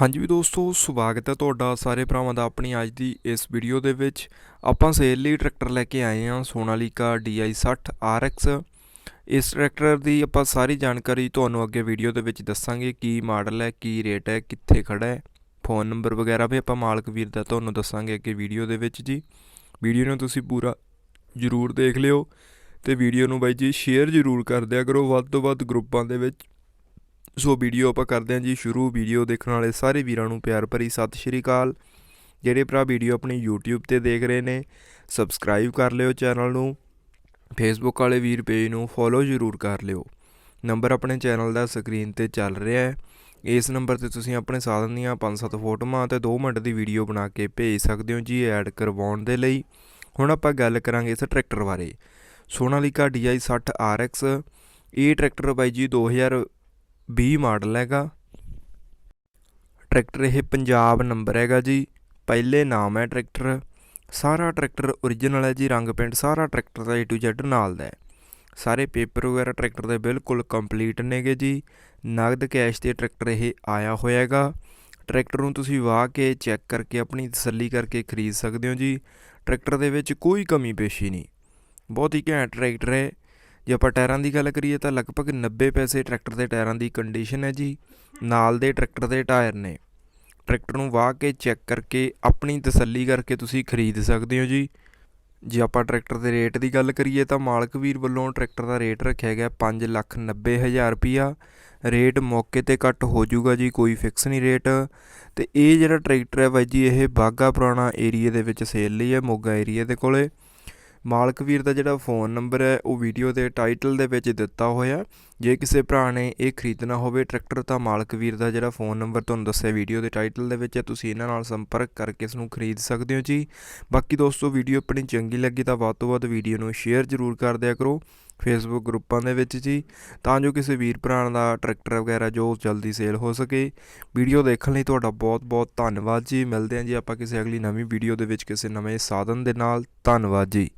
ਹਾਂਜੀ ਵੀ ਦੋਸਤੋ, ਸਵਾਗਤ ਹੈ ਤੁਹਾਡਾ ਸਾਰੇ ਭਰਾਵਾਂ ਦਾ ਆਪਣੀ ਅੱਜ ਦੀ ਇਸ ਵੀਡੀਓ ਦੇ ਵਿੱਚ। ਆਪਾਂ ਸੇਲ ਲਈ ਟਰੈਕਟਰ ਲੈ ਕੇ ਆਏ ਹਾਂ, ਸੋਨਾਲੀਕਾ DI 60 RX ਇਸ ਟਰੈਕਟਰ ਦੀ ਆਪਾਂ ਸਾਰੀ ਜਾਣਕਾਰੀ ਤੁਹਾਨੂੰ ਅੱਗੇ ਵੀਡੀਓ ਦੇ ਵਿੱਚ ਦੱਸਾਂਗੇ, ਕੀ ਮਾਡਲ ਹੈ, ਕੀ ਰੇਟ ਹੈ, ਕਿੱਥੇ ਖੜਾ ਹੈ। ਫੋਨ ਨੰਬਰ ਵਗੈਰਾ ਵੀ ਆਪਾਂ ਮਾਲਕ ਵੀਰ ਦਾ ਤੁਹਾਨੂੰ ਦੱਸਾਂਗੇ ਅੱਗੇ ਵੀਡੀਓ ਦੇ ਵਿੱਚ ਜੀ। ਵੀਡੀਓ ਨੂੰ ਤੁਸੀਂ ਪੂਰਾ ਜ਼ਰੂਰ ਦੇਖ ਲਿਓ ਤੇ ਵੀਡੀਓ ਨੂੰ ਬਾਈ ਜੀ ਸ਼ੇਅਰ ਜ਼ਰੂਰ ਕਰ ਦਿਆ ਕਰੋ। ਵੱਧ ਤੋਂ ਵੱਧ ਗਰੁੱਪਾਂ ਦੇ ਵਿੱਚ ਸੋ ਵੀਡੀਓ ਆਪਾਂ ਕਰਦੇ ਹਾਂ ਜੀ, ਸ਼ੁਰੂ ਵੀਡੀਓ ਦੇਖਣ ਵਾਲੇ ਸਾਰੇ ਵੀਰਾਂ ਨੂੰ ਪਿਆਰ ਭਰੀ ਸਤਿ ਸ਼੍ਰੀ ਅਕਾਲ। ਜਿਹੜੇ ਭਰਾ ਵੀਡੀਓ ਆਪਣੀ YouTube ਤੇ ਦੇਖ ਰਹੇ ਨੇ ਸਬਸਕ੍ਰਾਈਬ ਕਰ ਲਿਓ ਚੈਨਲ ਨੂੰ ਫੇਸਬੁੱਕ ਵਾਲੇ ਵੀਰ ਪੇਜ ਨੂੰ ਫੋਲੋ ਜ਼ਰੂਰ ਕਰ ਲਿਓ। ਨੰਬਰ ਆਪਣੇ ਚੈਨਲ ਦਾ ਸਕਰੀਨ ਤੇ ਚੱਲ ਰਿਹਾ ਹੈ। ਇਸ ਨੰਬਰ ਤੇ ਤੁਸੀਂ ਆਪਣੇ ਸਾਧਨ ਦੀਆਂ 5-7 ਫੋਟੋਆਂ ਤੇ 2 ਮਿੰਟ ਦੀ ਵੀਡੀਓ ਬਣਾ ਕੇ ਭੇਜ ਸਕਦੇ ਹੋ ਜੀ ਐਡ ਕਰਵਾਉਣ ਦੇ ਲਈ। ਹੁਣ ਆਪਾਂ ਗੱਲ ਕਰਾਂਗੇ ਇਸ ਟਰੈਕਟਰ ਬਾਰੇ। ਸੋਨਾਲੀਕਾ DI 60 RX ਇਹ ਟਰੈਕਟਰ ਬਾਈ ਜੀ 2000 20 ਮਾਡਲ ਹੈਗਾ। ਟਰੈਕਟਰ ਇਹ ਪੰਜਾਬ ਨੰਬਰ ਹੈਗਾ ਜੀ। ਪਹਿਲੇ ਨਾਮ ਹੈ ਟਰੈਕਟਰ। ਸਾਰਾ ਟਰੈਕਟਰ origignal ਹੈ ਜੀ, ਰੰਗ ਪੇਂਟ ਸਾਰਾ ਟਰੈਕਟਰ ਦਾ A to Z ਨਾਲ ਦਾ ਹੈ। ਸਾਰੇ ਪੇਪਰ ਵਗੈਰਾ ਟਰੈਕਟਰ ਦੇ ਬਿਲਕੁਲ ਕੰਪਲੀਟ ਨੇਗੇ ਜੀ। ਨਗਦ ਕੈਸ਼ ਤੇ ਟਰੈਕਟਰ ਇਹ ਆਇਆ ਹੋਇਆ ਹੈਗਾ। ਟਰੈਕਟਰ ਨੂੰ ਤੁਸੀਂ ਵਾਹ ਕੇ ਚੈੱਕ ਕਰਕੇ ਆਪਣੀ ਤਸੱਲੀ ਕਰਕੇ ਖਰੀਦ ਸਕਦੇ ਹੋ ਜੀ। ਟਰੈਕਟਰ ਦੇ ਵਿੱਚ ਕੋਈ ਕਮੀ ਪੇਸ਼ੀ ਨਹੀਂ। ਬਹੁਤ ਹੀ ਘੈਂਟ ਟਰੈਕਟਰ ਹੈ। ਜੇ ਆਪਾਂ ਟਾਇਰਾਂ ਦੀ ਗੱਲ ਕਰੀਏ ਤਾਂ ਲਗਭਗ 90 ਪੈਸੇ ਟਰੈਕਟਰ ਦੇ ਟਾਇਰਾਂ ਦੀ ਕੰਡੀਸ਼ਨ ਹੈ ਜੀ। ਨਾਲ ਦੇ ਟਰੈਕਟਰ ਦੇ ਟਾਇਰ ਨੇ। ਟਰੈਕਟਰ ਨੂੰ ਵਾਹ ਕੇ ਚੈੱਕ ਕਰਕੇ ਆਪਣੀ ਤਸੱਲੀ ਕਰਕੇ ਤੁਸੀਂ ਖਰੀਦ ਸਕਦੇ ਹੋ ਜੀ। ਜੇ ਆਪਾਂ ਟਰੈਕਟਰ ਦੇ ਰੇਟ ਦੀ ਗੱਲ ਕਰੀਏ ਤਾਂ ਮਾਲਕ ਵੀਰ ਵੱਲੋਂ ਟਰੈਕਟਰ ਦਾ ਰੇਟ ਰੱਖਿਆ ਗਿਆ 590000 ਰੁਪਿਆ ਰੇਟ ਮੌਕੇ ਤੇ ਘੱਟ ਹੋ ਜਾਊਗਾ ਜੀ, ਕੋਈ ਫਿਕਸ ਨਹੀਂ ਰੇਟ। ਤੇ ਇਹ ਜਿਹੜਾ ਟਰੈਕਟਰ ਹੈ ਬਾਈ ਜੀ, ਇਹ ਬਾਗਾ ਪੁਰਾਣਾ ਏਰੀਆ ਦੇ ਵਿੱਚ ਸੇਲ ਲਈ ਹੈ, ਮੋਗਾ ਏਰੀਆ ਦੇ ਕੋਲੇ। ਮਾਲਕ ਵੀਰ ਦਾ ਜਿਹੜਾ ਫੋਨ ਨੰਬਰ ਹੈ, ਉਹ ਵੀਡੀਓ ਦੇ ਟਾਈਟਲ ਦੇ ਵਿੱਚ ਦਿੱਤਾ ਹੋਇਆ ਜੇ ਕਿਸੇ ਭਰਾ ਨੇ ਇਹ ਖਰੀਦਣਾ ਹੋਵੇ ਟਰੈਕਟਰ ਤਾਂ ਮਾਲਕ ਵੀਰ ਦਾ ਜਿਹੜਾ ਫੋਨ ਨੰਬਰ ਤੁਹਾਨੂੰ ਦੱਸਿਆ ਵੀਡੀਓ ਦੇ ਟਾਈਟਲ ਦੇ ਵਿੱਚ ਤੁਸੀਂ ਇਹਨਾਂ ਨਾਲ ਸੰਪਰਕ ਕਰਕੇ ਇਸ ਨੂੰ ਖਰੀਦ ਸਕਦੇ ਹੋ ਜੀ। ਬਾਕੀ ਦੋਸਤੋ ਵੀਡੀਓ ਆਪਣੀ ਚੰਗੀ ਲੱਗੀ ਤਾਂ ਵੱਧ ਤੋਂ ਵੱਧ ਵੀਡੀਓ ਨੂੰ ਸ਼ੇਅਰ ਜ਼ਰੂਰ ਕਰ ਦਿਆ ਕਰੋ ਫੇਸਬੁੱਕ ਗਰੁੱਪਾਂ ਦੇ ਵਿੱਚ ਜੀ, ਤਾਂ ਜੋ ਕਿਸੇ ਵੀਰ ਭਰਾ ਦਾ ਟਰੈਕਟਰ ਵਗੈਰਾ ਜੋ ਜਲਦੀ ਸੇਲ ਹੋ ਸਕੇ। ਵੀਡੀਓ ਦੇਖਣ ਲਈ ਤੁਹਾਡਾ ਬਹੁਤ ਬਹੁਤ ਧੰਨਵਾਦ ਜੀ। ਮਿਲਦੇ ਹਾਂ ਜੀ ਆਪਾਂ ਕਿਸੇ ਅਗਲੀ ਨਵੀਂ ਵੀਡੀਓ ਦੇ ਵਿੱਚ ਕਿਸੇ ਨਵੇਂ ਸਾਧਨ ਦੇ ਨਾਲ। ਧੰਨਵਾਦ ਜੀ।